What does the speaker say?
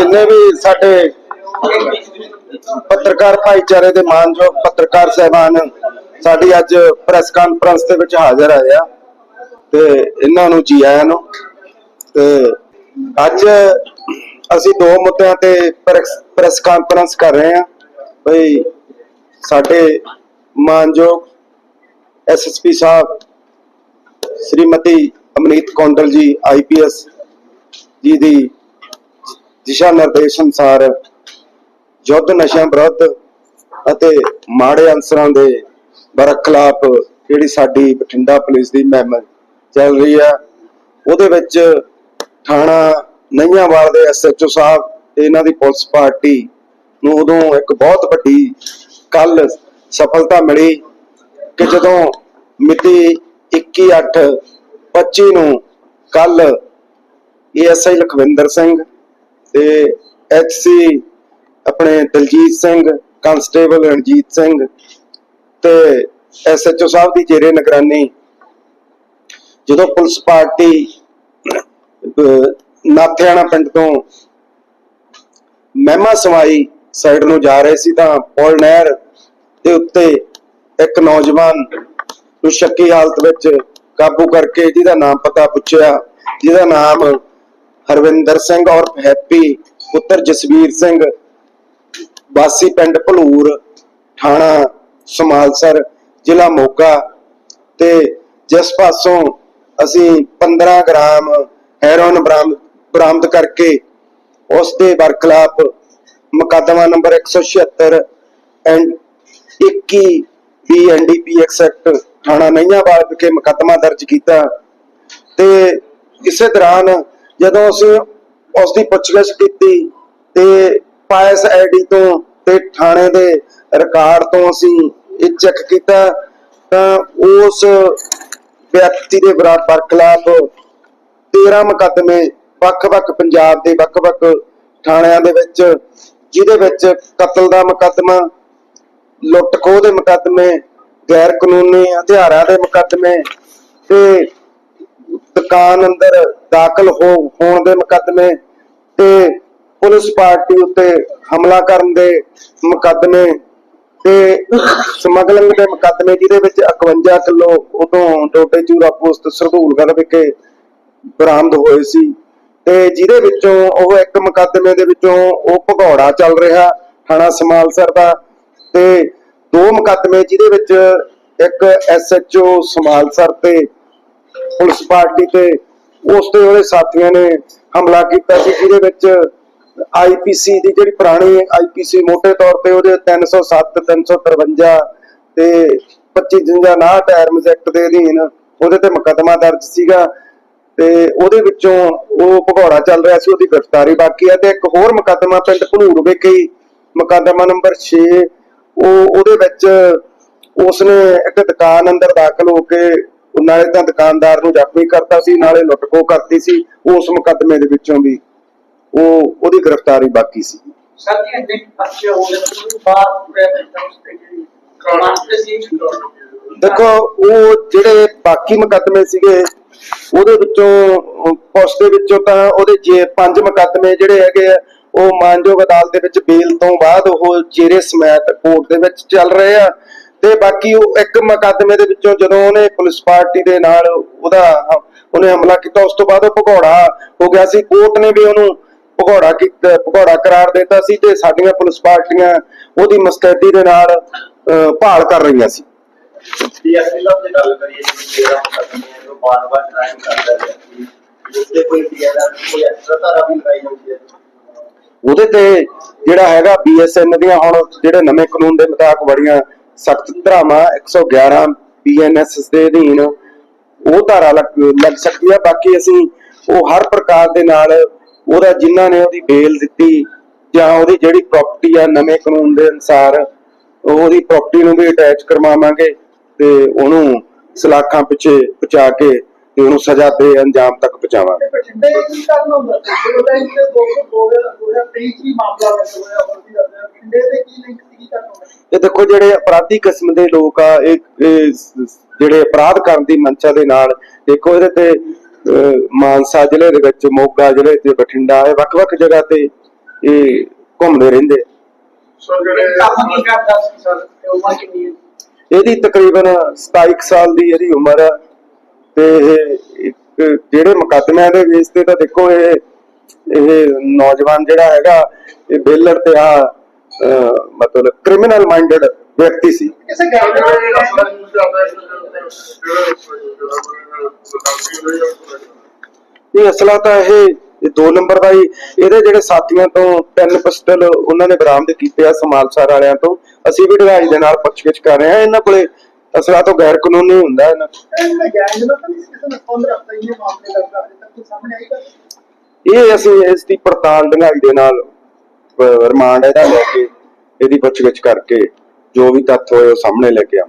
ਜਿੰਨੇ ਵੀ ਸਾਡੇ ਪੱਤਰਕਾਰ ਭਾਈਚਾਰੇ ਦੇ ਮਾਨਯੋਗ ਪੱਤਰਕਾਰ ਸਹਿਬਾਨ ਸਾਡੀ ਅੱਜ ਪ੍ਰੈਸ ਕਾਨਫਰੰਸ ਦੇ ਵਿੱਚ ਹਾਜ਼ਰ ਆਏ ਆ ਤੇ ਇਹਨਾਂ ਨੂੰ ਜੀ ਆਇਆਂ ਨੂੰ ਤੇ ਅੱਜ ਅਸੀਂ ਦੋ ਮੁੱਦਿਆਂ ਤੇ ਪ੍ਰੈਸ ਕਾਨਫਰੰਸ ਕਰ ਰਹੇ ਹਾਂ। ਬਈ ਸਾਡੇ ਮਾਨਯੋਗ ਐਸਐਸਪੀ ਸਾਹਿਬ, ਸ਼੍ਰੀਮਤੀ ਅਮਨੀਤ ਕੌਂਡਲ ਜੀ ਆਈਪੀਐਸ ਜੀ ਦੀ ਦਿਸ਼ਾ ਨਿਰਦੇਸ਼ ਅਨੁਸਾਰ ਯੁੱਧ ਨਸ਼ਿਆਂ ਵਿਰੁੱਧ ਅਤੇ ਮਾੜੇ ਅਨਸਰਾਂ ਦੇ ਬਰਖਲਾਫ ਜਿਹੜੀ ਸਾਡੀ ਬਠਿੰਡਾ ਪੁਲਿਸ ਦੀ ਮੁਹਿੰਮ ਚੱਲ ਰਹੀ ਹੈ ਉਹਦੇ ਵਿੱਚ ਥਾਣਾ ਨਈਆਂਵਾਲ ਦੇ ਐਸਐਚਓ ਸਾਹਿਬ ਤੇ ਇਹਨਾਂ ਦੀ ਪੁਲਿਸ ਪਾਰਟੀ ਨੂੰ ਉਦੋਂ ਇੱਕ ਬਹੁਤ ਵੱਡੀ ਕੱਲ ਸਫਲਤਾ ਮਿਲੀ ਕਿ ਜਦੋਂ ਮਿਤੀ 21/8/25 ਨੂੰ ਕੱਲ ਏਐਸਆਈ ਲਖਵਿੰਦਰ ਸਿੰਘ ਤੇ ਐਚਸੀ ਆਪਣੇ ਦਲਜੀਤ ਸਿੰਘ ਕਾਂਸਟੇਬਲ ਰਣਜੀਤ ਸਿੰਘ ਤੇ ਐਸਐਚਓ ਸਾਹਿਬ ਦੀ ਜੇਰੇ ਨਿਗਰਾਨੀ, ਜਦੋਂ ਪੁਲਿਸ ਪਾਰਟੀ ਨਾਥਿਆਣਾ ਪਿੰਡ ਤੋਂ ਮਹਿਮਾ ਸਵਾਈ ਸਾਈਡ ਨੂੰ ਜਾ ਰਹੇ ਸੀ ਤਾਂ ਪੁਲ ਨਹਿਰ ਦੇ ਉੱਤੇ ਇੱਕ ਨੌਜਵਾਨ ਨੂੰ ਸ਼ੱਕੀ ਹਾਲਤ ਵਿੱਚ ਕਾਬੂ ਕਰਕੇ ਜਿਹਦਾ ਨਾਮ ਪਤਾ ਪੁੱਛਿਆ, ਜਿਹਦਾ ਨਾਮ ਹਰਵਿੰਦਰ ਸਿੰਘ ਔਰ ਹੈਪੀ, ਪੁੱਤਰ ਜਸਵੀਰ ਸਿੰਘ, ਵਾਸੀ ਪਿੰਡ ਭਲੂਰ, ਥਾਣਾ ਸਮਾਲਸਰ, ਜ਼ਿਲ੍ਹਾ ਮੋਗਾ ਤੇ ਜਿਸ ਪਾਸੋਂ ਅਸੀਂ 15 ਗ੍ਰਾਮ ਹੈਰੋਨ ਬਰਾਮਦ ਬਰਾਮਦ ਕਰਕੇ ਉਸ ਦੇ ਬਰਖਲਾਫ ਮੁਕੱਦਮਾ number 176 and 21 B NDPS act ਥਾਣਾ ਨਈਆਂਵਾਲ ਵਿਖੇ ਮੁਕੱਦਮਾ ਦਰਜ ਕੀਤਾ ਤੇ ਇਸੇ ਦੌਰਾਨ ਜਦੋਂ ਅਸੀਂ ਉਸ ਦੀ ਪੁੱਛਗਿੱਛ ਕੀਤੀ ਤੇ ਪਾਇਸ ਆਈਡੀ ਤੋਂ ਤੇ ਥਾਣੇ ਦੇ ਰਿਕਾਰਡ ਤੋਂ ਅਸੀਂ ਇਹ ਚੈੱਕ ਕੀਤਾ, ਤਾਂ ਉਸ ਵਿਅਕਤੀ ਦੇ ਬਰਾਬਰ ਖਿਲਾਫ 13 ਮੁਕੱਦਮੇ ਵੱਖ-ਵੱਖ ਪੰਜਾਬ ਦੇ ਵੱਖ-ਵੱਖ ਥਾਣਿਆਂ ਦੇ ਵਿੱਚ, ਜਿਹਦੇ ਵਿੱਚ ਕਤਲ ਦਾ ਮੁਕੱਦਮਾ ਲੁੱਟ ਖੋਹ ਦੇ ਮੁਕੱਦਮੇ ਗੈਰ ਕਾਨੂੰਨੀ ਹਥਿਆਰਾਂ ਦੇ ਮੁਕੱਦਮੇ ਤੇ ਦੁਕਾਨ ਅੰਦਰ ਦਾਖਲ ਹੋਣ ਦੇ ਮੁਕੱਦਮੇ ਤੇ ਪੁਲਿਸ ਪਾਰਟੀ ਉੱਤੇ ਹਮਲਾ ਕਰਨ ਦੇ ਮੁਕੱਦਮੇ ਤੇ ਸਮਗਲਿੰਗ ਦੇ ਮੁਕੱਦਮੇ, ਜਿਹਦੇ ਵਿੱਚ 51 ਕਿਲੋ ਉਦੋਂ ਟੋਟੇ ਚੂਰਾ ਪੋਸਟ ਸਰਦੂਲਗੜ੍ਹ ਵਿਖੇ ਬਰਾਮਦ ਹੋਏ ਸੀ ਤੇ ਜਿਹਦੇ ਵਿੱਚੋਂ ਉਹ ਇੱਕ ਮੁਕੱਦਮੇ ਦੇ ਵਿੱਚੋਂ ਉਹ ਭਗੌੜਾ ਚੱਲ ਰਿਹਾ, ਥਾਣਾ ਸਮਾਲਸਰ ਦਾ ਤੇ ਦੋ ਮੁਕੱਦਮੇ ਜਿਹਦੇ ਵਿੱਚ ਇੱਕ ਐਸਐਚਓ ਸਮਾਲਸਰ ਤੇ ਪੁਲਿਸ ਪਾਰਟੀ ਤੇ ਉਸ ਤੇ ਉਹਦੇ ਸਾਥੀਆਂ ਨੇ ਹਮਲਾ ਕੀਤਾ ਸੀ, ਜਿਹਦੇ ਵਿੱਚ ਆਈਪੀਸੀ ਦੀ ਜਿਹੜੀ ਪੁਰਾਣੀ ਆਈਪੀਸੀ ਮੋٹے ਤੌਰ ਤੇ ਉਹਦੇ 307 353 ਤੇ 2559 ਟਰਮਸ ਐਕਟ ਦੇ ਅਧੀਨ ਉਹਦੇ ਤੇ ਮੁਕੱਦਮਾ ਦਰਜ ਸੀਗਾ ਤੇ ਉਹਦੇ ਵਿੱਚੋਂ ਉਹ ਭਗੌੜਾ ਚੱਲ ਰਿਹਾ ਸੀ, ਉਹਦੀ ਗ੍ਰਿਫਤਾਰੀ ਬਾਕੀ ਹੈ ਤੇ ਇੱਕ ਹੋਰ ਮੁਕੱਦਮਾ ਪਿੰਡ ਭਨੂੜ ਵਿਖੇ ਹੀ, ਮੁਕੱਦਮਾ ਨੰਬਰ 6 ਉਹ ਉਹਦੇ ਵਿੱਚ ਉਸਨੇ ਇੱਕ ਦੁਕਾਨ ਅੰਦਰ ਦਾਖਲ ਹੋ ਕੇ ਨਾਲੇ ਤਾਂ ਦੁਕਾਨਦਾਰ ਨੂੰ ਜ਼ਖਮੀ ਕਰਤਾ ਸੀ ਨਾਲੇ ਲੁੱਟਖੋ ਕਰਤੀ ਸੀ ਉਸ ਮੁਕੱਦਮੇ ਦੇ ਵਿੱਚੋਂ ਵੀ ਉਹ ਉਹਦੀ ਗ੍ਰਿਫਤਾਰੀ ਬਾਕੀ ਸੀ। ਸਰ ਜੀ ਇੰਨੇ ਹੋ ਗਏ ਬਾਅਦ ਦੇਖੋ ਉਹ ਜਿਹੜੇ ਬਾਕੀ ਮੁਕੱਦਮੇ ਸੀਗੇ ਉਹਦੇ ਵਿੱਚੋਂ ਪੁਲਿਸ ਦੇ ਵਿੱਚੋਂ ਤਾਂ ਉਹਦੇ ਜੇ ਪੰਜ ਮੁਕੱਦਮੇ ਜਿਹੜੇ ਹੈਗੇ ਆ ਉਹ ਮਾਨਯੋਗ ਅਦਾਲਤ ਦੇ ਵਿੱਚ ਬੇਲ ਤੋਂ ਬਾਅਦ ਉਹ ਜੇਰੇ ਸਮੈਤ ਕੋਰਟ ਦੇ ਵਿੱਚ ਚੱਲ ਰਹੇ ਆ। ਤੇ ਬਾਕੀ ਉਹ ਇੱਕ ਮੁਕੱਦਮੇ ਦੇ ਵਿੱਚੋਂ ਜਦੋਂ ਉਹਨੇ ਪੁਲਿਸ ਪਾਰਟੀ ਦੇ ਨਾਲ ਉਹਦਾ ਉਹਨੇ ਹਮਲਾ ਕੀਤਾ ਉਸ ਤੋਂ ਬਾਅਦ ਉਹ ਭਗੌੜਾ ਹੋ ਗਿਆ ਸੀ। ਕੋਰਟ ਨੇ ਵੀ ਉਹਨੂੰ ਭਗੌੜਾ ਕੀਤਾ ਭਗੌੜਾ ਕਰਾਰ ਦਿੱਤਾ ਸੀ ਤੇ ਸਾਡੀਆਂ ਪੁਲਿਸ ਪਾਰਟੀਆਂ ਉਹਦੀ ਮਸਤੈਦੀ ਦੇ ਨਾਲ ਭਾਲ ਕਰ ਰਹੀਆਂ ਸੀ। ਡੀਐਸਪੀ ਸਾਹਿਬ ਦੀ ਗੱਲ ਕਰੀਏ ਜਿਵੇਂ ਤੇਰਾ ਮੁਕੱਦਮੇ ਜੋ ਬਾਰ-ਬਾਰ ਕ੍ਰਾਈਮ ਕਰਦਾ ਹੈ ਉਸਦੇ ਕੋਈ ਪੀਐਲਆਰ ਕੋਈ ਐਕਸਟਰਾ ਧਾਰਾ ਵੀ ਲਗਾਈ ਜਾਂਦੀ ਹੈ? ਉਹਦੇ ਤੇ ਜਿਹੜਾ ਹੈਗਾ ਬੀਐਸਐਨ ਦੀਆਂ ਹੁਣ ਜਿਹੜੇ ਨਵੇਂ ਕਾਨੂੰਨ ਦੇ ਮੁਤਾਬਕ ਬੜੀਆਂ ਸਖਤ ਧਾਰਾਵਾਂ 111 ਬੀਐਨਐਸ ਦੇ ਅਧੀਨ ਉਹ ਧਾਰਾ ਲੱਗ ਸਕਦੀ ਆ। ਬਾਕੀ ਅਸੀਂ ਉਹ ਹਰ ਪ੍ਰਕਾਰ ਦੇ ਨਾਲ ਉਹਦਾ ਜਿਨ੍ਹਾਂ ਨੇ ਉਹਦੀ ਬੇਲ ਦਿੱਤੀ ਜਾਂ ਉਹਦੀ ਜਿਹੜੀ ਪ੍ਰਾਪਰਟੀ ਆ, ਨਵੇਂ ਕਾਨੂੰਨ ਦੇ ਅਨੁਸਾਰ ਉਹਦੀ ਪ੍ਰਾਪਰਟੀ ਨੂੰ ਵੀ ਅਟੈਚ ਕਰਵਾਵਾਂਗੇ ਤੇ ਉਹਨੂੰ ਸਲਾਖਾਂ ਪਿੱਛੇ ਪਹੁੰਚਾ ਕੇ ਤੇ ਉਹਨੂੰ ਸਜ਼ਾ ਦੇ ਅੰਜਾਮ ਤੱਕ ਪਹੁੰਚਾਵਾਂਗੇ। ਬਠਿੰਡੇ ਕੀ ਕਰਨ ਹੁੰਦਾ ਉਹਦਾ ਇੰਤੇ 202 2023 ਚ ਮਾਮਲਾ ਹੋਇਆ ਬਠਿੰਡੇ ਦੇ ਕੀ ਲਿੰਕ ਸੀ ਕੀ ਕਰਨ ਇਹ ਦੇਖੋ ਜਿਹੜੇ ਅਪਰਾਧੀ ਕਿਸਮ ਦੇ ਲੋਕ ਆ, ਇਹ ਜਿਹੜੇ ਅਪਰਾਧ ਕਰਨ ਦੀ ਮਨਸ਼ਾ ਦੇ ਨਾਲ ਦੇਖੋ ਇਹਦੇ ਤੇ ਮਾਨਸਾ ਜ਼ਿਲ੍ਹੇ ਦੇ ਵਿੱਚ, ਮੋਗਾ ਜ਼ਿਲ੍ਹੇ ਤੇ ਬਠਿੰਡਾ, ਇਹ ਵੱਖ-ਵੱਖ ਜਗ੍ਹਾ ਤੇ ਇਹ ਘੁੰਮਦੇ ਰਹਿੰਦੇ ਸੋ ਜਿਹੜੇ ਕੰਮ ਕੀ ਕਰਦਾ ਸੀ ਸਰ ਉਮਰ ਕਿੰਨੀ ਹੈ ਇਹਦੀ ਤਕਰੀਬਨ 27 ਸਾਲ ਦੀ ਇਹਦੀ ਉਮਰ ਆ। ਤੇ ਜਿਹੜੇ ਮੁਕੱਦਮਿਆਂ ਦੇ ਬੇਸ ਤੇ ਤਾਂ ਦੇਖੋ ਇਹ ਇਹ ਨੌਜਵਾਨ ਜਿਹੜਾ ਹੈਗਾ ਇਹ ਬੇਲਰ ਤੇ ਆ ਮਤਲਬ ਕ੍ਰਿਮੀਨਲ ਮਾਈਂਡਡ ਵਿਅਕਤੀ ਸੀ। ਕਿਸੇ ਗੱਲ ਦੇ ਇਹ ਅਸਲਾ ਤਾਂ ਇਹ ਇਹ ਦੋ ਨੰਬਰ ਦਾ ਹੀ। ਇਹਦੇ ਜਿਹੜੇ ਸਾਥੀਆਂ ਤੋਂ ਤਿੰਨ ਪਿਸਟਲ ਉਹਨਾਂ ਨੇ ਬਰਾਮਦ ਕੀਤੇ ਆ ਸਮਾਲਸਰ ਵਾਲਿਆਂ ਤੋਂ। ਅਸੀਂ ਵੀ ਢਗਾਈ ਦੇ ਨਾਲ ਪੁੱਛਗਿੱਛ ਕਰ ਰਹੇ ਹਾਂ। ਇਹਨਾਂ ਕੋਲੇ ਅਸਲਾ ਤੋਂ ਗੈਰ ਕਾਨੂੰਨੀ ਹੁੰਦਾ ਕਿਸੇ ਨੂੰ ਇਹ ਅਸੀਂ ਇਸ ਦੀ ਪੜਤਾਲ ਢੰਗਾਈ ਦੇ ਨਾਲ ਰਿਮਾਂਡ ਇਹਦਾ ਲੈ ਕੇ ਇਹਦੀ ਪੁੱਛਗਿੱਛ ਕਰਕੇ ਜੋ ਵੀ ਤੱਥ ਹੋਏ ਉਹ ਸਾਹਮਣੇ ਲੈ ਕੇ ਆਵਾਂਗੇ।